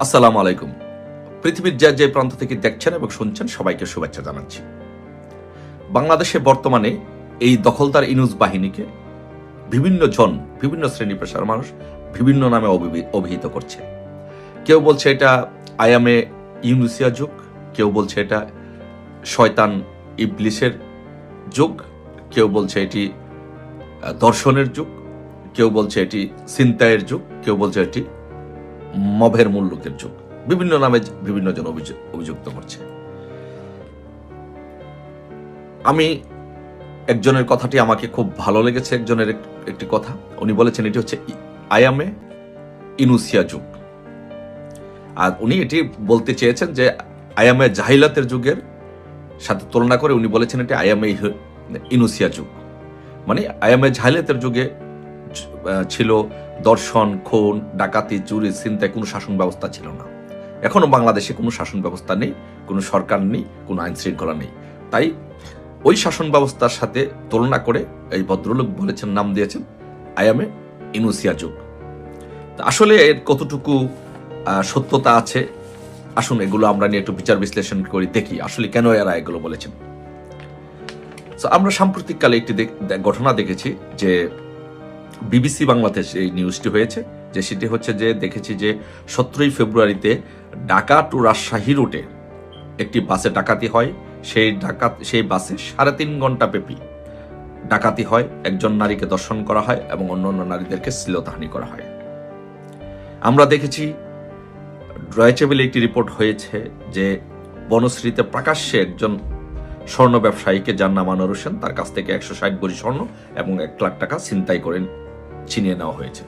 আসসালামু আলাইকুম। পৃথিবীর যে যে প্রান্ত থেকে দেখছেন এবং শুনছেন, সবাইকে শুভেচ্ছা জানাচ্ছি। বাংলাদেশে বর্তমানে এই দখলদার ইনুস বাহিনীকে বিভিন্ন জন, বিভিন্ন শ্রেণি পেশার মানুষ বিভিন্ন নামে অভিহিত করছে। কেউ বলছে এটা আয়ামে ইউনুসিয়া যুগ, কেউ বলছে এটা শয়তান ইবলিসের যুগ, কেউ বলছে এটি দর্শনের যুগ, কেউ বলছে এটি সিন্তায়ের যুগ কেউ বলছে এটি মভের মুল্লুকের যুগ। বিভিন্ন নামে বিভিন্ন জন অভিযুক্ত করছে। আমি একজনের কথাটি আমাকে খুব ভালো লেগেছে, একজনের একটি কথা। উনি বলেছেন, এটি হচ্ছে আয়ামে ইনুসিয়া যুগ। আর উনি এটি বলতে চেয়েছেন যে, আয়ামে জাহিলাতের যুগের সাথে তুলনা করে উনি বলেছেন, এটি আয়ামে ইনুসিয়া যুগ। মানে আয়ামে জাহিলাতের যুগে ছিল দর্শন, খুন, ডাকাতি, চুরি চিন্তায় কোনো শাসন ব্যবস্থা ছিল না। এখনও বাংলাদেশে কোনো শাসন ব্যবস্থা নেই, কোনো সরকার নেই, কোনো আইন শৃঙ্খলা নেই। তাই ওই শাসন ব্যবস্থার সাথে তুলনা করে এই ভদ্রলোক বলেছেন, নাম দিয়েছেন আয়ামে ইনুসিয়া যুগ। আসলে এর কতটুকু সত্যতা আছে? আসুন এগুলো আমরা নিয়ে একটু বিচার বিশ্লেষণ করি, দেখি আসলে কেন এরা এগুলো বলেছেন। আমরা সাম্প্রতিককালে একটি ঘটনা দেখেছি যে বিবিসি বাংলাদেশ এই নিউজটি হয়েছে, যে সেটি হচ্ছে যে দেখেছি যে সতেরোই ফেব্রুয়ারিতে ঢাকা টু রাজশাহী রুটে একটি বাসে ডাকাতি হয়। সেই ডাকাত, সেই বাসে সাড়ে তিন ঘণ্টা ব্যাপী ডাকাতি হয়। একজন নারীকে দর্শন করা হয় এবং অন্য অন্য নারীদেরকে শ্লীলতাহানি করা হয়। আমরা দেখেছি ড্রয়েচেবেলে একটি রিপোর্ট হয়েছে যে বনশ্রীতে প্রকাশ্যে একজন স্বর্ণ ব্যবসায়ীকে যার নাম আনোয়ার হোসেন তার কাছ থেকে একশো ষাট বড়ি স্বর্ণ এবং এক লাখ টাকা ছিনতাই করে ছিনিয়ে নেওয়া হয়েছে।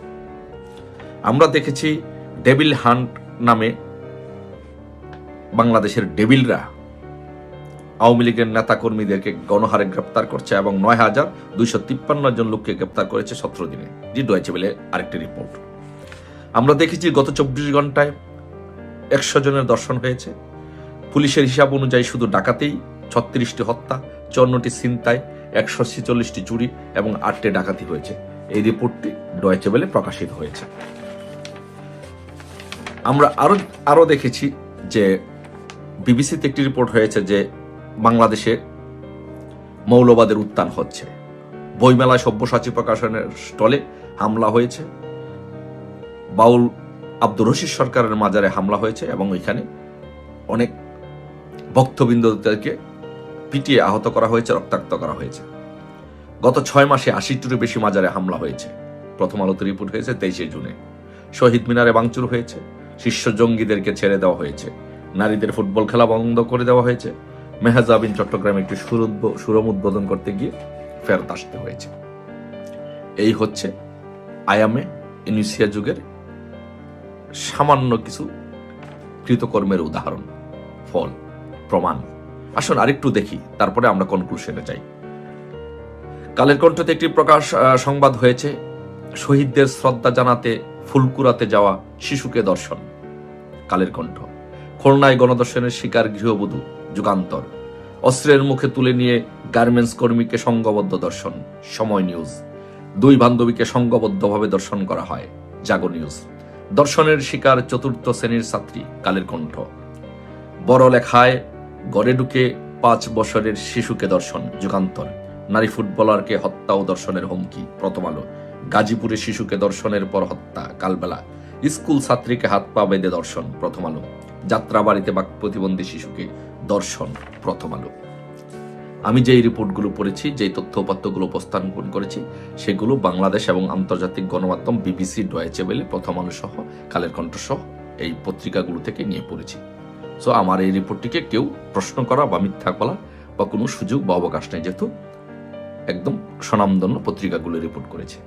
আমরা দেখেছি ডেভিল হান্ট নামে বাংলাদেশের ডেভিলরা আওয়ামী লীগের নেতা কর্মীদেরকে গণহারে গ্রেপ্তার করছে এবং নয় হাজার দুইশো তিপ্পান্ন জন লোককে গ্রেপ্তার করেছে সতেরো দিনে। জি ডয়েছে বলে আরেকটি রিপোর্ট। আমরা দেখেছি গত চব্বিশ ঘন্টায় একশো জনের দর্শন হয়েছে। পুলিশের হিসাব অনুযায়ী শুধু ডাকাতেই ছত্রিশটি হত্যা, চুয়ান্নটি ছিনতাই, একশো ছেচল্লিশটি চুরি এবং আটটি ডাকাতি হয়েছে। এই রিপোর্টটি ডয়েচে বেলে প্রকাশিত হয়েছে। আমরা আরও আরও দেখেছি যে বিবিসিতে একটি রিপোর্ট হয়েছে যে বাংলাদেশে মৌলবাদের উত্থান হচ্ছে। বইমেলায় সব্যসাচী প্রকাশনের স্টলে হামলা হয়েছে। বাউল আব্দুর রশিদ সরকারের মাজারে হামলা হয়েছে এবং ওইখানে অনেক ভক্তবৃন্দদেরকে পিটিয়ে আহত করা হয়েছে, রক্তাক্ত করা হয়েছে। গত ছয় মাসে আশিটিরও বেশি মাজারে হামলা হয়েছে। প্রথম আলোতে রিপোর্ট হয়েছে তেইশে জুনে। শহীদ মিনারে ভাঙচুর হয়েছে। শীর্ষ জঙ্গিদেরকে ছেড়ে দেওয়া হয়েছে। নারীদের ফুটবল খেলা বন্ধ করে দেওয়া হয়েছে। মেহাজাবিন চট্টগ্রামে একটি সুরম উদ্বোধন করতে গিয়ে ফেরত আসতে হয়েছে। এই হচ্ছে আয়ামে ইনিশিয়া যুগের সামান্য কিছু কৃতকর্মের উদাহরণ, ফল, প্রমাণ। আসুন আরেকটু দেখি, তারপরে আমরা কনক্লুশনে যাই। কালের কণ্ঠতে একটি প্রকাশ সংবাদ হয়েছে। শহীদদের শ্রদ্ধা জানাতে ফুলকুরাতে যাওয়া শিশুকে দর্শন। কালের কণ্ঠ। খুলনায় গণদর্শনের শিকার গৃহবধূ, যুগান্তর। অস্ত্রের মুখে তুলে নিয়ে গার্মেন্টস কর্মীকে সংঘবদ্ধ দর্শন। সময় নিউজ। দুই বান্ধবীকে সংঘবদ্ধভাবে দর্শন করা হয়। জাগো নিউজ। দর্শনের শিকার চতুর্থ শ্রেণির ছাত্রী, কালের কণ্ঠ। বড় লেখায়, গড়ে ঢুকে পাঁচ বছরের শিশুকে দর্শন, যুগান্তর। নারী ফুটবলারকে হত্যা ও দর্শনের হুমকি, প্রথম আলো। গাজীপুরে শিশুকে দর্শনের পর হত্যা, কালবেলা। স্কুল ছাত্রীকে হাত পা বেঁধে দর্শন, প্রথম আলো। যাত্রাবাড়িতে বাক প্রতিবন্ধী শিশুকে দর্শন, প্রথম আলো। আমি যেই রিপোর্টগুলো পড়েছি, যেই তথ্য উপাত্তগুলো উপস্থাপন করেছি, সেগুলো বাংলাদেশ এবং আন্তর্জাতিক গণমাধ্যম বিবিসি, ডয়েচে বেলে প্রথম আলো সহ, কালের কণ্ঠ সহ এই পত্রিকাগুলো থেকে নিয়ে পড়েছি। সো আমার এই রিপোর্টটিকে কেউ প্রশ্ন করা বা মিথ্যা বলা বা কোনো সুযোগ বা অবকাশ নেই যেহেতু একদম স্বনামধন্য পত্রিকাগুলো রিপোর্ট করেছে।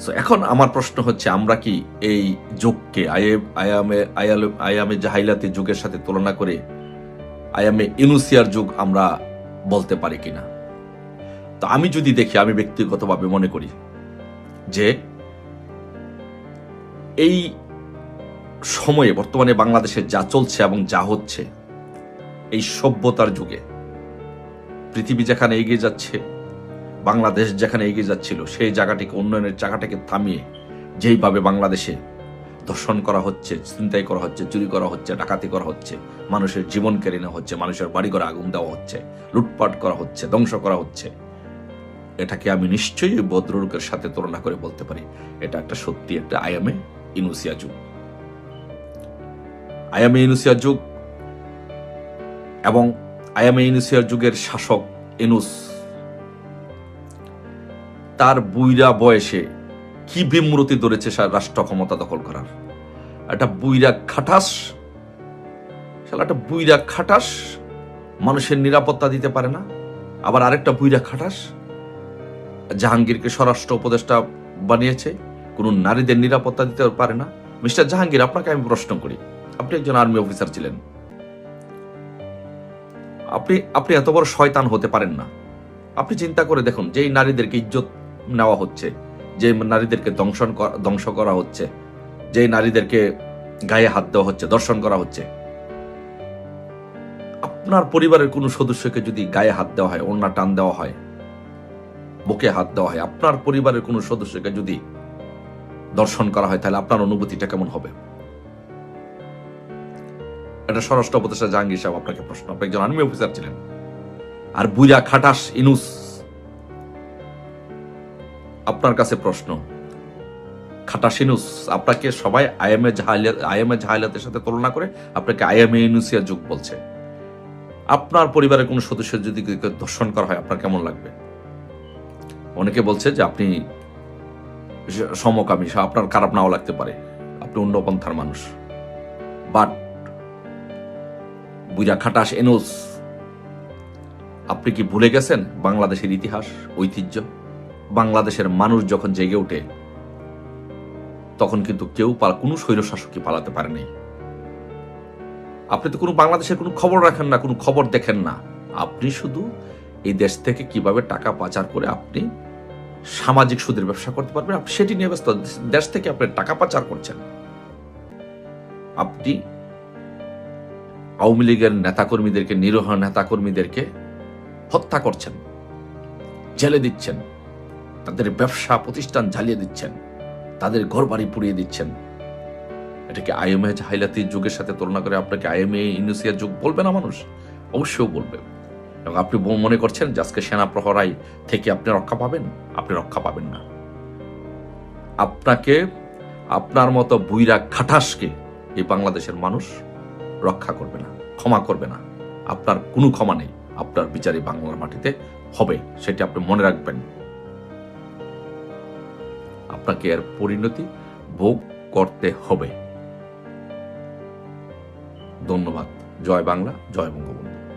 সো এখন আমার প্রশ্ন হচ্ছে, আমরা কি এই যুগকে আয়ে- আয়ামে আয়ালে আয়ামে জাহাইলাতি যুগের সাথে তুলনা করে আয়ামে ইনুসিয়ার যুগ আমরা বলতে পারি কিনা? তো আমি যদি দেখি, আমি ব্যক্তিগতভাবে মনে করি যে, এই সময়ে, বর্তমানে বাংলাদেশে যা চলছে এবং যা হচ্ছে, এই সভ্যতার যুগে, পৃথিবী যেখানে এগিয়ে যাচ্ছে বাংলাদেশ যেখানে এগিয়ে যাচ্ছিল, সেই জায়গাটিকে, উন্নয়নের জায়গাটাকে থামিয়ে যেইভাবে বাংলাদেশে ধর্ষণ করা হচ্ছে চিন্তাই করা হচ্ছে, চুরি করা হচ্ছে, ডাকাতি করা হচ্ছে, মানুষের জীবন কেড়ে নেওয়া হচ্ছে, মানুষের বাড়ি ঘরে আগুন দেওয়া হচ্ছে, লুটপাট করা হচ্ছে, ধ্বংস করা হচ্ছে, এটাকে আমি নিশ্চয়ই ভদ্রলোকের সাথে তুলনা করে বলতে পারি। এটা একটা সত্যি একটা আয়ামে ইনুসিয়া যুগ। আয়ামে ইনুসিয়া যুগ এবং আয়ামে ইনুসিয়ার যুগের শাসক ইনুস তার বুইরা বয়সে কি বিমূর্তি ধরেছে রাষ্ট্র ক্ষমতা দখল করার? একটা বুইরা খাটাস, শালা একটা বুইরা খাটাস, মানুষের নিরাপত্তা দিতে পারে না। আবার আরেকটা বুইরা খাটাস, জাহাঙ্গীরকে স্বরাষ্ট্র উপদেষ্টা বানিয়েছে, কোন নারীদের নিরাপত্তা দিতে পারে না। মিস্টার জাহাঙ্গীর, আপনাকে আমি প্রশ্ন করি, আপনি একজন আর্মি অফিসার ছিলেন। আপনি আপনি এত বড় শয়তান হতে পারেন না। আপনি চিন্তা করে দেখুন, যেই নারীদেরকে ইজ্জত নেওয়া হচ্ছে, যে নারীদেরকে দংশন ধ্বংস করা হচ্ছে, যে নারীদেরকে গায়ে হাত দেওয়া হচ্ছে, দর্শন করা হচ্ছে। আপনার পরিবারের কোনো সদস্যকে যদি গায়ে হাত দেওয়া হয় অন্য টান দেওয়া হয়, বুকে হাত দেওয়া হয়, আপনার পরিবারের কোনো সদস্যকে যদি দর্শন করা হয়, তাহলে আপনার অনুভূতিটা কেমন হবে? এটা স্বরাষ্ট্র উপদেষ্টা জাহাঙ্গীর সাহেব আপনাকে প্রশ্ন, আপনি একজন আর্মি অফিসার ছিলেন। আর বুইরা খাটাস ইনুস আপনার কাছে প্রশ্ন। খাটাস ইনুস আপনাকে সবাই আইএমএ জাহালিয়াত, আইএমএ জাহালিয়াতের সাথে তুলনা করে আপনাকে আইএমএ ইনুসিয়া যুগ বলছে। আপনার পরিবারের কোনো সদস্য যদি দর্শন করা হয়, আপনার কেমন লাগবে? অনেকে বলছে যে আপনি সমকামী আপনার খারাপ নাও লাগতে পারে। আপনি অন্য পন্থার মানুষ। বাট বুঝা খাটাস এনোস আপনি কি ভুলে গেছেন বাংলাদেশের ইতিহাস, ঐতিহ্য? বাংলাদেশের মানুষ যখন জেগে ওঠে, তখন কিন্তু কেউ কোনো স্বৈরশাসকই পালাতে পারেনি আপনি তো কোনো বাংলাদেশের কোনো খবর রাখেন না, কোনো খবর দেখেন না। আপনি শুধু এই দেশ থেকে কীভাবে টাকা পাচার করে আপনি সামাজিক সুদের ব্যবসা করতে পারবেন, আপনি সেটি নিয়ে ব্যস্ত। দেশ থেকে আপনি টাকা পাচার করছেন। আপনি আওয়ামী লীগের নেতাকর্মীদেরকে, নিরহ নেতাকর্মীদেরকে হত্যা করছেন, জেলে দিচ্ছেন। তাদের ব্যবসা প্রতিষ্ঠান জ্বালিয়ে দিচ্ছেন, তাদের ঘর বাড়ি পুড়িয়ে দিচ্ছেন। এটাকে আইএমএ হাইলাতি যুগের সাথে তুলনা করে আপনাকে আইএমএ ইউনিসিয়া যুগ বলবে না মানুষ? অবশ্যই বলবে। এবং আপনি মনে করছেন আজকে সেনা প্রহরাই থেকে আপনি রক্ষা পাবেন? আপনি রক্ষা পাবেন না। আপনাকে, আপনার মতো বুইরা খাটাসকে এই বাংলাদেশের মানুষ রক্ষা করবে না, ক্ষমা করবে না। আপনার কোনো ক্ষমা নেই। আপনার বিচারই বাংলার মাটিতে হবে, সেটি আপনি মনে রাখবেন। আপনাকে এর পরিণতি ভোগ করতে হবে। ধন্যবাদ। জয় বাংলা জয় বঙ্গবন্ধু।